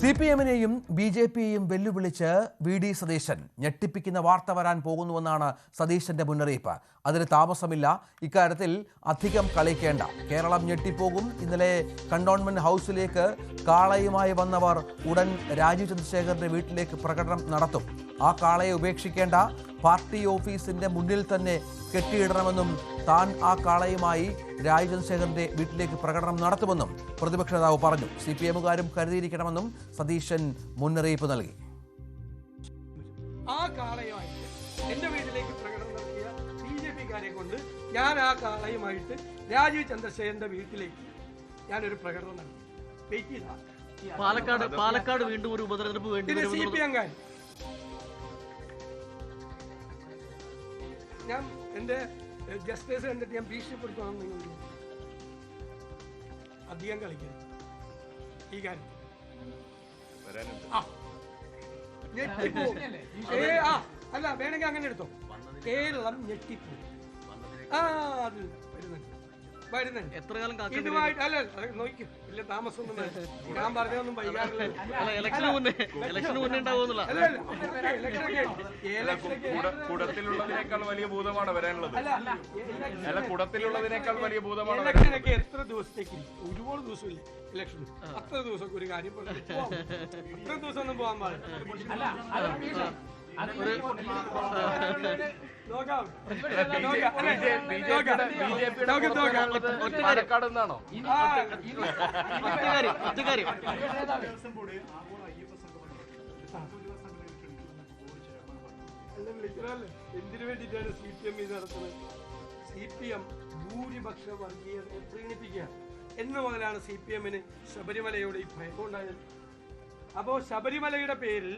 C P എമ്മിനെയും B J പിയെയും വെല്ലുവിളിച്ച് വി ഡി സതീശൻ ഞെട്ടിപ്പിക്കുന്ന വാർത്ത വരാൻ പോകുന്നുവെന്നാണ് സതീശന്റെ മുന്നറിയിപ്പ്. അതിന് താമസമില്ല. ഇക്കാര്യത്തിൽ അധികം കളിക്കേണ്ട. കേരളം ഞെട്ടിപ്പോകും. ഇന്നലെ കണ്ടോൺമെന്റ് ഹൗസിലേക്ക് കാളയുമായി വന്നവർ ഉടൻ രാജീവ് ചന്ദ്രശേഖറിന്റെ വീട്ടിലേക്ക് പ്രകടനം നടത്തും. ആ കാളയെ ഉപേക്ഷിക്കേണ്ട. പാർട്ടി ഓഫീസിന്റെ മുന്നിൽ തന്നെ കെട്ടിയിടണമെന്നും താൻ ആ കാളയുമായി രാജചന്ദ്രശേഖറിന്റെ ചന്ദ്രശേഖറിന്റെ വീട്ടിലേക്ക് പ്രകടനം നടത്തുമെന്നും പ്രതിപക്ഷ നേതാവ് പറഞ്ഞു. സി പി എമ്മുകാരും കരുതിയിരിക്കണമെന്നും സതീശൻ മുന്നറിയിപ്പ് നൽകി. ആ എന്റെ വീട്ടിലേക്ക് പ്രകടനം നടത്തിയ ബി ജെ പിക്കാരെ കൊണ്ട് ഞാൻ ആ കാളയുമായിട്ട് രാജീവ് ചന്ദ്രശേഖരന്റെ വീട്ടിലേക്ക് ഞാനൊരു പ്രകടനം നടത്തി. വെയിറ്റ് ചെയ്താ. പാലക്കാട് പാലക്കാട് വീണ്ടും ഒരു ഉപതെരഞ്ഞെടുപ്പ് വേണ്ടി സി പി എംകാർ ഞാൻ എന്റെ ജസ്റ്റേഴ്സ് കണ്ടിട്ട് ഞാൻ ഭീഷണിപ്പെടുത്തണം നിങ്ങൾ. അധികം കളിക്കരുത്. ഈ കാര്യം. ആ. ഞെട്ടിപ്പോവും. ഏ, ആ, അല്ല വേണമെങ്കിൽ അങ്ങനെ എടുത്തോ. കേരളം ഞെട്ടിപ്പോ ആ അത് വരുന്നുണ്ട്. വരുന്നുണ്ട്. എത്ര കാലം? ഇതുമായിട്ട് അല്ല അത് ഇല്ല താമസമൊന്നും ഞാൻ പറഞ്ഞതൊന്നും വൈകാറില്ല. ഇലക്ഷന് മുന്നേ ഇലക്ഷന് മുന്നേ. കുട- കുടത്തിലുള്ളതിനേക്കാൾ വലിയ ഭൂതമാണ് വരാനുള്ളത്. അല്ല, കുടത്തിലുള്ളതിനേക്കാൾ വലിയ ഭൂതമാണ് ഇലക്ഷനൊക്കെ എത്ര ദിവസത്തേക്ക്? ഒരുപാട് ദിവസമില്ല? ഇലക്ഷൻ. അത്ര ദിവസമൊക്കെ ഒരു കാര്യം. അത്ര ദിവസം ഒന്നും പോകാൻ പാടില്ല. നോക്കാം നോക്കാം. അല്ല, നോക്കാം. ബിജെപിയുടെ നോക്കാം, നോക്കാം. പാലക്കാട് നിന്നാണോ ആ, ഒറ്റ കാര്യം ഒറ്റ കാര്യം അല്ല, വിളിക്കണമല്ലോ. എന്തിനു സി പി എം ഇത് നടത്തുന്നത് സി പി എം ഭൂരിപക്ഷ വർഗീയതയെ പ്രീണിപ്പിക്കുക എന്ന് മുതലാണ് സി പി എമ്മിന് ശബരിമലയോട് ഈ ഭയമുണ്ടായത് അപ്പോൾ ശബരിമലയുടെ പേരിൽ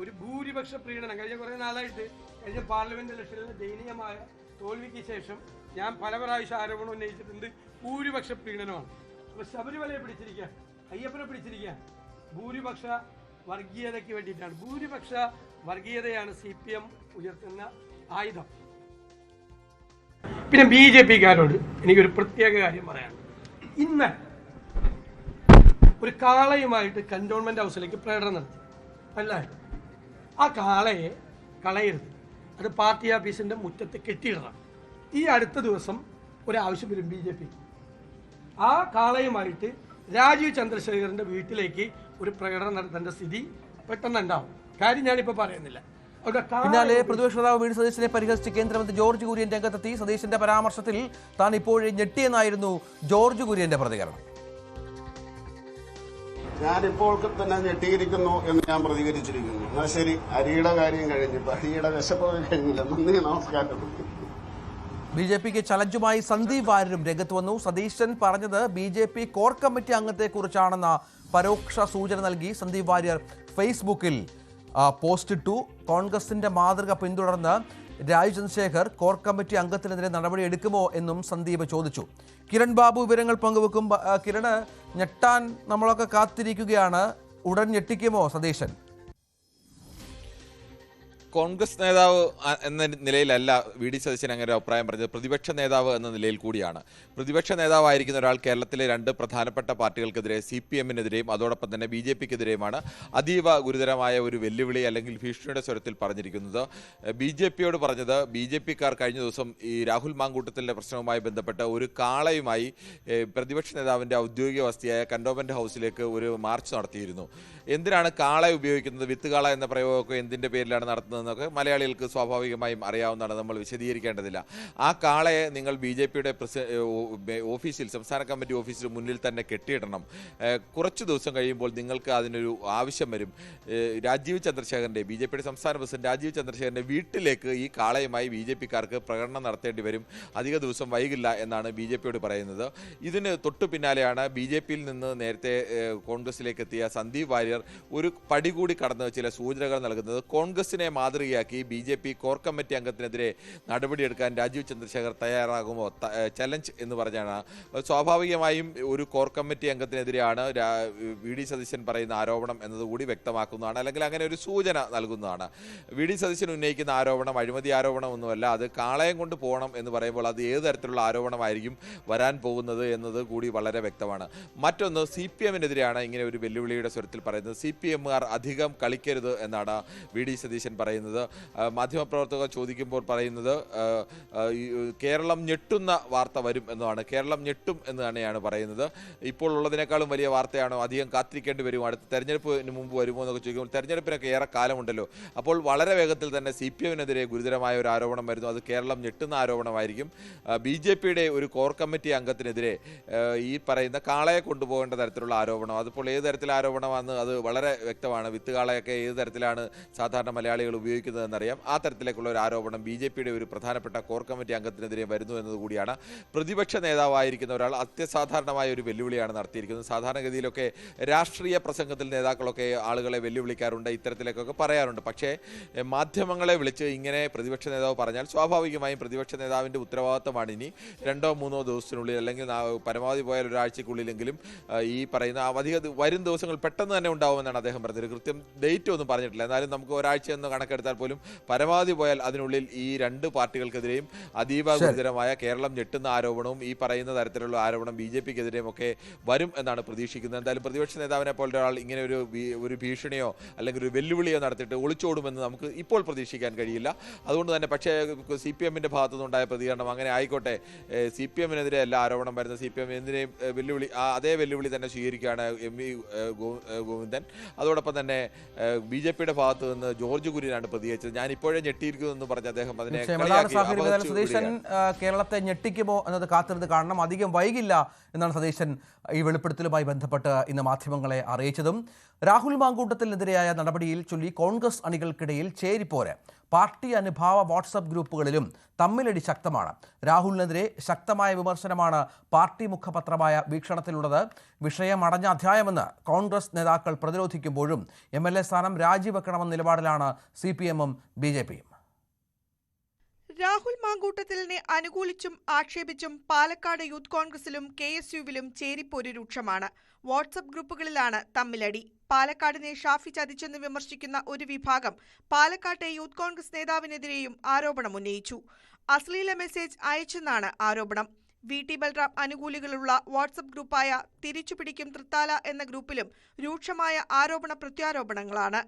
ഒരു ഭൂരിപക്ഷ പ്രീണനം. കഴിഞ്ഞ കുറേ നാളായിട്ട് കഴിഞ്ഞ പാർലമെന്റ് ഇലക്ഷനിലെ ദയനീയമായ തോൽവിക്ക് ശേഷം ഞാൻ പല പ്രാവശ്യം ആരോപണം ഉന്നയിച്ചിട്ടുണ്ട്. ഭൂരിപക്ഷ പ്രീണനമാണ്. അപ്പോൾ ശബരിമലയെ പിടിച്ചിരിക്കുക അയ്യപ്പനെ പിടിച്ചിരിക്കുക ഭൂരിപക്ഷ വർഗീയതയ്ക്ക് വേണ്ടിയിട്ടാണ്. ഭൂരിപക്ഷ വർഗീയതയാണ് സി പി എം ഉയർത്തുന്ന ആയുധം. പിന്നെ ബി ജെ പിക്കാരോട് എനിക്കൊരു പ്രത്യേക കാര്യം പറയാനുണ്ട്. ഇന്ന് ഒരു കാളയുമായിട്ട് കന്റോൺമെന്റ് ഹൗസിലേക്ക് പ്രകടനം നടത്തി. അല്ല? ആ കാളയെ കളയരുത്. അത് പാർട്ടി ഓഫീസിന്റെ മുറ്റത്ത് കെട്ടിയിടണം. ഈ അടുത്ത ദിവസം ഒരാവശ്യം വരും ബി ജെ പിക്ക് ആ കാളയുമായിട്ട് രാജീവ് ചന്ദ്രശേഖരന്റെ വീട്ടിലേക്ക് ഒരു പ്രകടനം നടത്തേണ്ട സ്ഥിതി പെട്ടെന്ന് ഉണ്ടാവും കാര്യം ഞാനിപ്പോൾ പറയുന്നില്ല. പിന്നാലെ പ്രതിപക്ഷ നേതാവ് വി ഡി സതീശനെ പരിഹസിച്ച് കേന്ദ്രമന്ത്രി ജോർജ് കുര്യൻ രംഗത്തെത്തി. സതീശന്റെ പരാമർശത്തിൽ താൻ ഇപ്പോഴേ ഞെട്ടിയെന്നായിരുന്നു ജോർജ് കുര്യന്റെ പ്രതികരണം. ഞാനിപ്പോൾ തന്നെ ഞെട്ടിയിരിക്കുന്നു എന്ന് ഞാൻ പ്രതികരിച്ചിരിക്കുന്നു. എന്നാ ശരി അരിയുടെ കാര്യം കഴിഞ്ഞു അരിയുടെ വിശപ്പൊക്കെ കഴിഞ്ഞില്ല. നന്ദി നമസ്കാരം. ബി ജെ പിക്ക് ചലഞ്ചുമായി സന്ദീപ് വാര്യരും രംഗത്ത് വന്നു. സതീശൻ പറഞ്ഞത് B J P core committee അംഗത്തെക്കുറിച്ചാണെന്ന പരോക്ഷ സൂചന നൽകി സന്ദീപ് വാര്യർ ഫേസ്ബുക്കിൽ പോസ്റ്റ് പോസ്റ്റിട്ടു കോൺഗ്രസിന്റെ മാതൃക പിന്തുടർന്ന് രാജ് ചന്ദ്രശേഖർ കോർ കമ്മിറ്റി അംഗത്തിനെതിരെ നടപടി എടുക്കുമോ എന്നും സന്ദീപ് ചോദിച്ചു. കിരൺ ബാബു വിവരങ്ങൾ പങ്കുവെക്കും കിരണ് ഞെട്ടാൻ നമ്മളൊക്കെ കാത്തിരിക്കുകയാണ്. ഉടൻ ഞെട്ടിക്കുമോ സതീശൻ? കോൺഗ്രസ് നേതാവ് എന്ന നിലയിലല്ല വി ഡി സതീശൻ അങ്ങനെ അഭിപ്രായം പറഞ്ഞത്. പ്രതിപക്ഷ നേതാവ് എന്ന നിലയിൽ കൂടിയാണ്. പ്രതിപക്ഷ നേതാവായിരിക്കുന്ന ഒരാൾ കേരളത്തിലെ രണ്ട് പ്രധാനപ്പെട്ട പാർട്ടികൾക്കെതിരെ സി പി എമ്മിനെതിരെയും അതോടൊപ്പം തന്നെ ബി ജെ പിക്കെതിരെയുമാണ് അതീവ ഗുരുതരമായ ഒരു വെല്ലുവിളി അല്ലെങ്കിൽ ഭീഷണിയുടെ സ്വരത്തിൽ പറഞ്ഞിരിക്കുന്നത്. ബി ജെ പിയോട് പറഞ്ഞത് ബി ജെ പിക്കാർ കഴിഞ്ഞ ദിവസം ഈ രാഹുൽ മാങ്കൂട്ടത്തിന്റെ പ്രശ്നവുമായി ബന്ധപ്പെട്ട് ഒരു കാളയുമായി പ്രതിപക്ഷ നേതാവിന്റെ ഔദ്യോഗിക വസതിയായ കന്റോൺമെന്റ് ഹൗസിലേക്ക് ഒരു മാർച്ച് നടത്തിയിരുന്നു. എന്തിനാണ് കാള ഉപയോഗിക്കുന്നത്? വിത്ത് കാള എന്ന പ്രയോഗമൊക്കെ എന്തിന്റെ പേരിലാണ് നടത്തുന്നതെന്നൊക്കെ മലയാളികൾക്ക് സ്വാഭാവികമായും അറിയാവുന്നതാണ്. നമ്മൾ വിശദീകരിക്കേണ്ടതില്ല. ആ കാളയെ നിങ്ങൾ ബി ജെ പിയുടെ ഓഫീസിൽ സംസ്ഥാന കമ്മിറ്റി ഓഫീസിൽ മുന്നിൽ തന്നെ കെട്ടിയിടണം. കുറച്ച് ദിവസം കഴിയുമ്പോൾ നിങ്ങൾക്ക് അതിനൊരു ആവശ്യം വരും. രാജീവ് ചന്ദ്രശേഖരന്റെ ബി ജെ പിയുടെ സംസ്ഥാന പ്രസിഡന്റ് രാജീവ് ചന്ദ്രശേഖരന്റെ വീട്ടിലേക്ക് ഈ കാളയുമായി ബി ജെ പിക്കാർക്ക് പ്രകടനം നടത്തേണ്ടി വരും. അധിക ദിവസം വൈകില്ല എന്നാണ് ബി ജെ പിയോട് പറയുന്നത്. ഇതിന് തൊട്ടു പിന്നാലെയാണ് ബി ജെ പിയിൽ നിന്ന് നേരത്തെ കോൺഗ്രസിലേക്ക് എത്തിയ സന്ദീപ് വാര്യർ ഒരു പടി കൂടി കടന്ന് ചില സൂചനകൾ നൽകുന്നത്. കോൺഗ്രസിനെ മാതൃ മാതൃകയാക്കി B J P core committee അംഗത്തിനെതിരെ നടപടിയെടുക്കാൻ രാജീവ് ചന്ദ്രശേഖർ തയ്യാറാകുമോ? ചലഞ്ച് എന്ന് പറഞ്ഞാണ്. സ്വാഭാവികമായും ഒരു കോർ കമ്മിറ്റി അംഗത്തിനെതിരെയാണ് വി ഡി സതീശൻ പറയുന്ന ആരോപണം എന്നതുകൂടി വ്യക്തമാക്കുന്നതാണ്. അല്ലെങ്കിൽ അങ്ങനെ ഒരു സൂചന നൽകുന്നതാണ്. വി ഡി സതീശൻ ഉന്നയിക്കുന്ന ആരോപണം അഴിമതി ആരോപണമൊന്നുമല്ല അത് കാളയം കൊണ്ട് പോകണം എന്ന് പറയുമ്പോൾ അത് ഏത് തരത്തിലുള്ള ആരോപണമായിരിക്കും വരാൻ പോകുന്നത് എന്നത് കൂടി വളരെ വ്യക്തമാണ്. മറ്റൊന്ന് സി പി എമ്മിനെതിരെയാണ് ഇങ്ങനെ ഒരു വെല്ലുവിളിയുടെ സ്വരത്തിൽ പറയുന്നത്. സി പി എമ്മുകാർ അധികം കളിക്കരുത് എന്നാണ് വി ഡി സതീശൻ പറയുന്നത്. ആ, മാധ്യമപ്രവർത്തകർ ചോദിക്കുമ്പോൾ പറയുന്നത് കേരളം ഞെട്ടുന്ന വാർത്ത വരും എന്നതാണ്. കേരളം ഞെട്ടും എന്ന് തന്നെയാണ് പറയുന്നത്. ഇപ്പോൾ ഉള്ളതിനേക്കാളും വലിയ വാർത്തയാണോ അധികം കാത്തിരിക്കേണ്ടി വരുമോ അടുത്ത തെരഞ്ഞെടുപ്പിന് മുമ്പ് വരുമോ എന്നൊക്കെ ചോദിക്കുമ്പോൾ തെരഞ്ഞെടുപ്പിനൊക്കെ ഏറെ കാലമുണ്ടല്ലോ അപ്പോൾ വളരെ വേഗത്തിൽ തന്നെ സി പി എമ്മിനെതിരെ ഗുരുതരമായ ഒരു ആരോപണം വരുന്നു. അത് കേരളം ഞെട്ടുന്ന ആരോപണമായിരിക്കും. ബി ജെ പിയുടെ ഒരു കോർ കമ്മിറ്റി അംഗത്തിനെതിരെ ഈ പറയുന്ന കാളയെ കൊണ്ടുപോകേണ്ട തരത്തിലുള്ള ആരോപണം. അതിപ്പോൾ ഏത് തരത്തിലെ ആരോപണമാണെന്ന് അത് വളരെ വ്യക്തമാണ്. വിത്ത് കാളയൊക്കെ ഏത് തരത്തിലാണ് സാധാരണ മലയാളികൾ ഉപയോഗിക്കുന്നതെന്നറിയാം. ആ തരത്തിലേക്കുള്ള ഒരു ആരോപണം ബി ജെ പിയുടെ ഒരു പ്രധാനപ്പെട്ട കോർ കമ്മിറ്റി അംഗത്തിനെതിരെ വരുന്നു എന്നതുകൂടിയാണ്. പ്രതിപക്ഷ നേതാവായിരിക്കുന്ന ഒരാൾ അത്യസാധാരണമായ ഒരു വെല്ലുവിളിയാണ് നടത്തിയിരിക്കുന്നത്. സാധാരണഗതിയിലൊക്കെ രാഷ്ട്രീയ പ്രസംഗത്തിൽ നേതാക്കളൊക്കെ ആളുകളെ വെല്ലുവിളിക്കാറുണ്ട് ഇത്തരത്തിലേക്കൊക്കെ പറയാറുണ്ട്. പക്ഷേ മാധ്യമങ്ങളെ വിളിച്ച് ഇങ്ങനെ പ്രതിപക്ഷ നേതാവ് പറഞ്ഞാൽ സ്വാഭാവികമായും പ്രതിപക്ഷ നേതാവിന്റെ ഉത്തരവാദിത്തമാണ് ഇനി രണ്ടോ മൂന്നോ ദിവസത്തിനുള്ളിൽ അല്ലെങ്കിൽ പരമാവധി പോയാൽ ഒരാഴ്ചക്കുള്ളിലെങ്കിലും ഈ പറയുന്ന അധിക വരും ദിവസങ്ങൾ പെട്ടെന്ന് തന്നെ ഉണ്ടാവുമെന്നാണ് അദ്ദേഹം പറഞ്ഞത്. കൃത്യം ഡേറ്റ് ഒന്നും പറഞ്ഞിട്ടില്ല. എന്നാലും നമുക്ക് ഒരാഴ്ച എന്ന് കണക്കെടുത്താൽ പോലും പരമാവധി പോയാൽ അതിനുള്ളിൽ ഈ രണ്ട് പാർട്ടികൾക്കെതിരെയും അതീവ ഗുരുതരമായ കേരളം ഞെട്ടുന്ന ആരോപണവും ഈ പറയുന്ന തരത്തിലുള്ള ആരോപണം ബി ജെ പിക്കെതിരെയും ഒക്കെ വരും എന്നാണ് പ്രതീക്ഷിക്കുന്നത്. എന്തായാലും പ്രതിപക്ഷ നേതാവിനെ പോലെ ഒരാൾ ഇങ്ങനെ ഒരു ഒരു ഭീഷണിയോ അല്ലെങ്കിൽ ഒരു വെല്ലുവിളിയോ നടത്തിയിട്ട് ഒളിച്ചോടുമെന്ന് നമുക്ക് ഇപ്പോൾ പ്രതീക്ഷിക്കാൻ കഴിയില്ല. അതുകൊണ്ട് തന്നെ പക്ഷേ സി പി എമ്മിന്റെ ഭാഗത്തു നിന്നുണ്ടായ പ്രതികരണം അങ്ങനെ ആയിക്കോട്ടെ. സി പി എമ്മിനെതിരെ അല്ല ആരോപണം വരുന്ന സി പി എം എന്തിനേയും വെല്ലുവിളി അതേ വെല്ലുവിളി തന്നെ സ്വീകരിക്കുകയാണ് എം വി ഗോവിന്ദൻ. അതോടൊപ്പം തന്നെ ബി ജെ പിയുടെ ഭാഗത്ത് നിന്ന് ജോർജ് കുര്യനാണ് പ്രതികരിച്ചത്. ഞാൻ ഇപ്പോഴേ ഞെട്ടിയിരിക്കുന്നു എന്ന് പറഞ്ഞ അദ്ദേഹം അതിനെ സതീശൻ കേരളത്തെ ഞെട്ടിക്കുമോ എന്നത് കാത്തിരുന്ന് കാണണം. അധികം വൈകില്ല എന്നാണ് സതീശൻ ഈ വെളിപ്പെടുത്തലുമായി ബന്ധപ്പെട്ട് ഇന്ന് മാധ്യമങ്ങളെ അറിയിച്ചതും. രാഹുൽ മാങ്കൂട്ടത്തിനെതിരെയായ നടപടിയിൽ ചൊല്ലി കോൺഗ്രസ് അണികൾക്കിടയിൽ ചേരിപ്പോരെ. പാർട്ടി അനുഭാവ വാട്സപ്പ് ഗ്രൂപ്പുകളിലും തമ്മിലടി ശക്തമാണ്. രാഹുലിനെതിരെ ശക്തമായ വിമർശനമാണ് പാർട്ടി മുഖപത്രമായ വീക്ഷണത്തിലുള്ളത്. വിഷയം അടഞ്ഞ അധ്യായമെന്ന് കോൺഗ്രസ് നേതാക്കൾ പ്രതിരോധിക്കുമ്പോഴും എം എൽ എ സ്ഥാനം രാജിവെക്കണമെന്ന നിലപാടിലാണ് സി പി എമ്മും ബി ജെ പിയും. രാഹുൽ മാങ്കൂട്ടത്തിലിനെ അനുകൂലിച്ചും ആക്ഷേപിച്ചും പാലക്കാട് യൂത്ത് കോൺഗ്രസിലും കെ എസ് യുവിലും ചേരിപ്പോര് രൂക്ഷമാണ്. വാട്സപ്പ് ഗ്രൂപ്പുകളിലാണ് തമ്മിലടി. പാലക്കാടിനെ ഷാഫി ചതിച്ചെന്ന് വിമർശിക്കുന്ന ഒരു വിഭാഗം പാലക്കാട്ടെ യൂത്ത് കോൺഗ്രസ് നേതാവിനെതിരെയും ആരോപണം ഉന്നയിച്ചു അശ്ലീല മെസ്സേജ് അയച്ചെന്നാണ് ആരോപണം. വി. ടി. ബൽറാം അനുകൂലികളുള്ള വാട്സപ്പ് ഗ്രൂപ്പായ തിരിച്ചുപിടിക്കും തൃത്താല എന്ന ഗ്രൂപ്പിലും രൂക്ഷമായ ആരോപണ പ്രത്യാരോപണങ്ങളാണ്.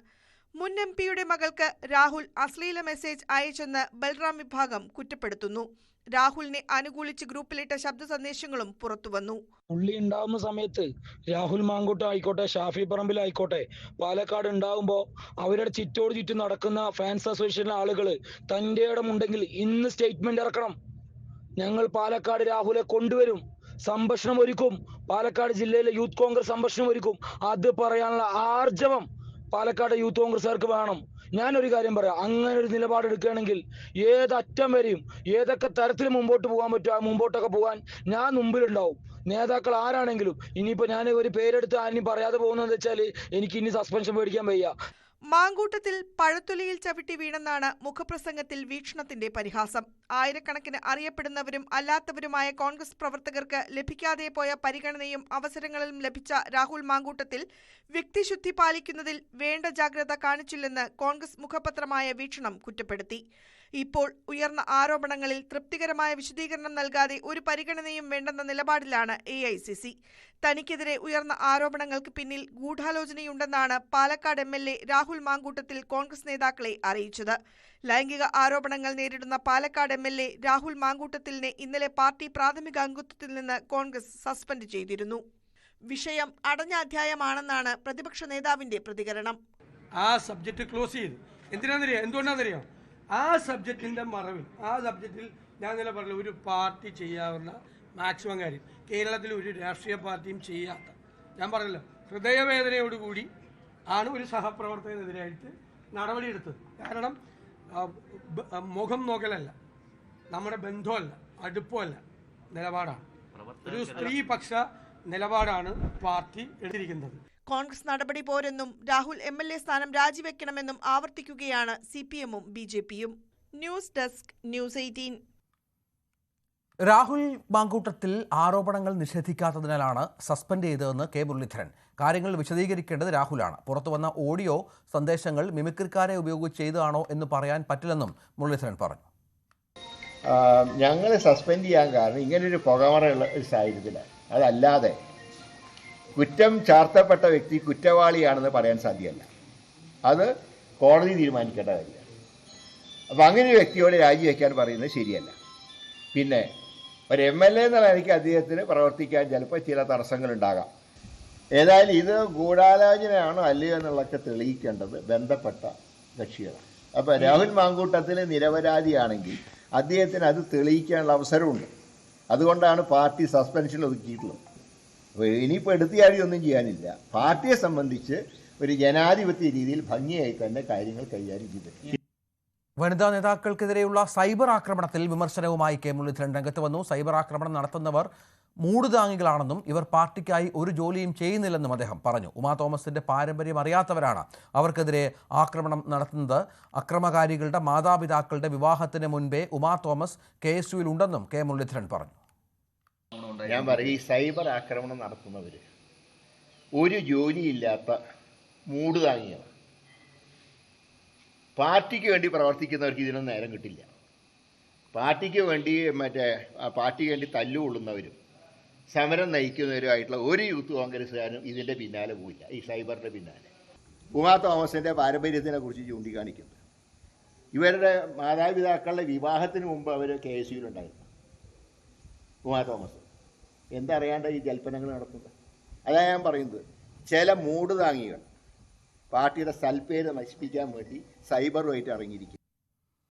മുൻ എം പിയുടെ മകൾക്ക് രാഹുൽ അശ്ലീല മെസ്സേജ് അയച്ചെന്ന് ബൽറാം വിഭാഗം കുറ്റപ്പെടുത്തുന്നു. രാഹുലിനെ അനുകൂലിച്ച് ഗ്രൂപ്പിലിട്ട ശബ്ദ സന്ദേശങ്ങളും പുറത്തുവന്നു പുള്ളി ഉണ്ടാവുന്ന സമയത്ത് രാഹുൽ മാങ്കൂട്ടം ആയിക്കോട്ടെ ഷാഫി പറമ്പിൽ ആയിക്കോട്ടെ പാലക്കാട് ഉണ്ടാവുമ്പോ അവരുടെ ചുറ്റോട് ചുറ്റും നടക്കുന്ന ഫാൻസ് അസോസിയേഷനിലെ ആളുകൾ തന്റെ ഇടമുണ്ടെങ്കിൽ ഇന്ന് സ്റ്റേറ്റ്മെന്റ് ഇറക്കണം. ഞങ്ങൾ പാലക്കാട് രാഹുലെ കൊണ്ടുവരും സംഭക്ഷണം ഒരുക്കും. പാലക്കാട് ജില്ലയിലെ യൂത്ത് കോൺഗ്രസ് സംഭക്ഷണം ഒരുക്കും. അത് പറയാനുള്ള ആർജവം പാലക്കാട് യൂത്ത് കോൺഗ്രസ് കോൺഗ്രസ്സുകാർക്ക് വേണം. ഞാനൊരു കാര്യം പറയാം. അങ്ങനെ ഒരു നിലപാട് നിലപാടെടുക്കുകയാണെങ്കിൽ ഏതറ്റം വരെയും ഏതൊക്കെ തരത്തിൽ മുമ്പോട്ട് പോകാൻ പറ്റുമോ ആ മുമ്പോട്ടൊക്കെ പോകാൻ ഞാൻ മുമ്പിലുണ്ടാവും. നേതാക്കൾ ആരാണെങ്കിലും ഇനിയിപ്പോ ഞാൻ ഒരു പേരെടുത്ത് ആരും പറയാതെ പോകുന്നതെന്ന് വെച്ചാൽ എനിക്ക് ഇനി സസ്പെൻഷൻ മേടിക്കാൻ വയ്യ. മാങ്കൂട്ടത്തിൽ പഴത്തൊലിയിൽ ചവിട്ടി വീണെന്നാണ് മുഖപ്രസംഗത്തിൽ വീക്ഷണത്തിന്റെ പരിഹാസം. ആയിരക്കണക്കിന് അറിയപ്പെടുന്നവരും അല്ലാത്തവരുമായ കോൺഗ്രസ് പ്രവർത്തകർക്ക് ലഭിക്കാതെ പോയ പരിഗണനയും അവസരങ്ങളും ലഭിച്ച രാഹുൽ മാങ്കൂട്ടത്തിൽ വ്യക്തിശുദ്ധി പാലിക്കുന്നതിൽ വേണ്ട ജാഗ്രത കാണിച്ചില്ലെന്ന് കോൺഗ്രസ് മുഖപത്രമായ വീക്ഷണം കുറ്റപ്പെടുത്തി. ഇപ്പോൾ ഉയർന്ന ആരോപണങ്ങളിൽ തൃപ്തികരമായ വിശദീകരണം നൽകാതെ ഒരു പരിഗണനയും വേണ്ടെന്ന നിലപാടിലാണ് എ ഐ സി സി തനിക്കെതിരെ ഉയർന്ന ആരോപണങ്ങൾക്ക് പിന്നിൽ ഗൂഢാലോചനയുണ്ടെന്നാണ് Palakkad M L A Rahul Mankoottathil Congress നേതാക്കളെ അറിയിച്ചത്. ലൈംഗിക ആരോപണങ്ങൾ നേരിടുന്ന Palakkad M L A Rahul മാങ്കൂട്ടത്തിലിനെ ഇന്നലെ പാർട്ടി പ്രാഥമിക അംഗത്വത്തിൽ നിന്ന് കോൺഗ്രസ് സസ്പെൻഡ് ചെയ്തിരുന്നു. വിഷയം അടഞ്ഞ അധ്യായമാണെന്നാണ് പ്രതിപക്ഷ നേതാവിന്റെ പ്രതികരണം. ആ സബ്ജക്ട് ക്ലോസ് ചെയ്ത്. എന്തിനാണെന്നറിയാം എന്തുകൊണ്ടാണെന്നറിയാം ആ സബ്ജക്റ്റിന്റെ മറവിൽ ആ സബ്ജക്റ്റിൽ ഞാൻ നില പറഞ്ഞു ഒരു പാർട്ടി ചെയ്യാവുന്ന മാക്സിമം കാര്യം. കേരളത്തിൽ ഒരു രാഷ്ട്രീയ പാർട്ടിയും ചെയ്യാത്ത. ഞാൻ പറഞ്ഞല്ലോ ഹൃദയവേദനയോടുകൂടി ആണ് ഒരു സഹപ്രവർത്തകനെതിരായിട്ട് നടപടിയെടുത്തത്. കാരണം മുഖം നോക്കലല്ല നമ്മുടെ ബന്ധമല്ല അടുപ്പമല്ല നിലപാടാണ്. ഒരു സ്ത്രീപക്ഷ നിലപാടാണ് പാർട്ടി എടുത്തിരിക്കുന്നത്. കോൺഗ്രസ് നടപടി പോരെന്നും രാഹുൽ എം എൽ എ സ്ഥാനം രാജിവെക്കണമെന്നും ആവർത്തിക്കുകയാണ് സി പി എമ്മും ബി ജെ പിയും. News desk news eighteen. Rahul Mankoottathil ആരോപണങ്ങൾ നിഷേധിക്കാത്തതിനാലാണ് സസ്പെൻഡ് ചെയ്തതെന്ന് കെ മുരളീധരൻ. കാര്യങ്ങൾ വിശദീകരിക്കേണ്ടത് രാഹുലാണ്. പുറത്തുവന്ന ഓഡിയോ സന്ദേശങ്ങൾ മിമിക്രിക്കാരെ ഉപയോഗിച്ച് ചെയ്തതാണോ എന്ന് പറയാൻ പറ്റില്ലെന്നും മുരളീധരൻ പറഞ്ഞു. ഞങ്ങൾ സസ്പെൻഡ് ചെയ്യാൻ കാരണം ഇങ്ങനൊരു പുകമറയുള്ള ഒരു സാഹചര്യത്തിലാണ്. അതല്ലാതെ കുറ്റം ചാർത്തപ്പെട്ട വ്യക്തി കുറ്റവാളിയാണെന്ന് പറയാൻ സാധ്യമല്ല. അത് കോടതി തീരുമാനിക്കേണ്ട കാര്യമാണ്. അപ്പോൾ അങ്ങനെ ഒരു വ്യക്തിയോട് രാജിവെക്കാൻ പറയുന്നത് ശരിയല്ല. പിന്നെ ഒരു എം എൽ എ എന്നുള്ള നിലയ്ക്ക് അദ്ദേഹത്തിന് പ്രവർത്തിക്കാൻ ചിലപ്പോൾ ചില തടസ്സങ്ങളുണ്ടാകാം. ഏതായാലും ഇത് ഗൂഢാലോചനയാണോ അല്ലയോ എന്നുള്ളതൊക്കെ തെളിയിക്കേണ്ടത് ബന്ധപ്പെട്ട കക്ഷികളാണ്. അപ്പോൾ രാഹുൽ മാങ്കൂട്ടത്തിൽ നിരപരാധിയാണെങ്കിൽ അദ്ദേഹത്തിന് അത് തെളിയിക്കാനുള്ള അവസരമുണ്ട്. അതുകൊണ്ടാണ് പാർട്ടി സസ്പെൻഷൻ ഒതുക്കിയിട്ടുള്ളത്. ഇനിയിപ്പോൾ ഒന്നും ചെയ്യാനില്ല. പാർട്ടിയെ സംബന്ധിച്ച് ഒരു ജനാധിപത്യ രീതിയിൽ ഭംഗിയായി തന്നെ കാര്യങ്ങൾ കൈകാര്യം ചെയ്തിട്ടുണ്ട്. വനിതാ നേതാക്കൾക്കെതിരെയുള്ള സൈബർ ആക്രമണത്തിൽ വിമർശനവുമായി കെ മുരളീധരൻ രംഗത്ത് വന്നു. സൈബർ ആക്രമണം നടത്തുന്നവർ മൂടുതാങ്ങികളാണെന്നും ഇവർ പാർട്ടിക്കായി ഒരു ജോലിയും ചെയ്യുന്നില്ലെന്നും അദ്ദേഹം പറഞ്ഞു. ഉമാ തോമസിന്റെ പാരമ്പര്യം അറിയാത്തവരാണ് അവർക്കെതിരെ ആക്രമണം നടത്തുന്നത്. അക്രമകാരികളുടെ മാതാപിതാക്കളുടെ വിവാഹത്തിന് മുൻപേ ഉമാ തോമസ് കെ എസ് ഉണ്ടെന്നും കെ മുരളീധരൻ പറഞ്ഞു. ഞാൻ പറയും ഈ സൈബർ ആക്രമണം നടത്തുന്നവർ ഒരു ജോലിയില്ലാത്ത മൂട് താങ്ങിയ പാർട്ടിക്ക് വേണ്ടി പ്രവർത്തിക്കുന്നവർക്ക് ഇതിനൊന്നും നേരം കിട്ടില്ല. പാർട്ടിക്ക് വേണ്ടി മറ്റേ പാർട്ടിക്ക് വേണ്ടി തല്ലുകൊള്ളുന്നവരും സമരം നയിക്കുന്നവരുമായിട്ടുള്ള ഒരു യൂത്ത് കോൺഗ്രസ്സുകാരും ഇതിന്റെ പിന്നാലെ പോയില്ല ഈ സൈബറിന്റെ പിന്നാലെ. ഉമാ തോമസിന്റെ പാരമ്പര്യത്തിനെ കുറിച്ച് ചൂണ്ടിക്കാണിക്കുന്നു ഇവരുടെ മാതാപിതാക്കളുടെ വിവാഹത്തിന് മുമ്പ് അവർ കെ എസ് യുവിലുണ്ടായിരുന്നു. ഉമാ തോമസ്. എന്തറിയാണ്ട ഈ ജൽപ്പനങ്ങൾ നടക്കുന്നത് അതാണ് ഞാൻ പറയുന്നത്. ചില മൂട് താങ്ങികൾ പാർട്ടിയുടെ സൽപ്പേര് നശിപ്പിക്കാൻ വേണ്ടി സൈബറുമായിട്ട് ഇറങ്ങിയിരിക്കും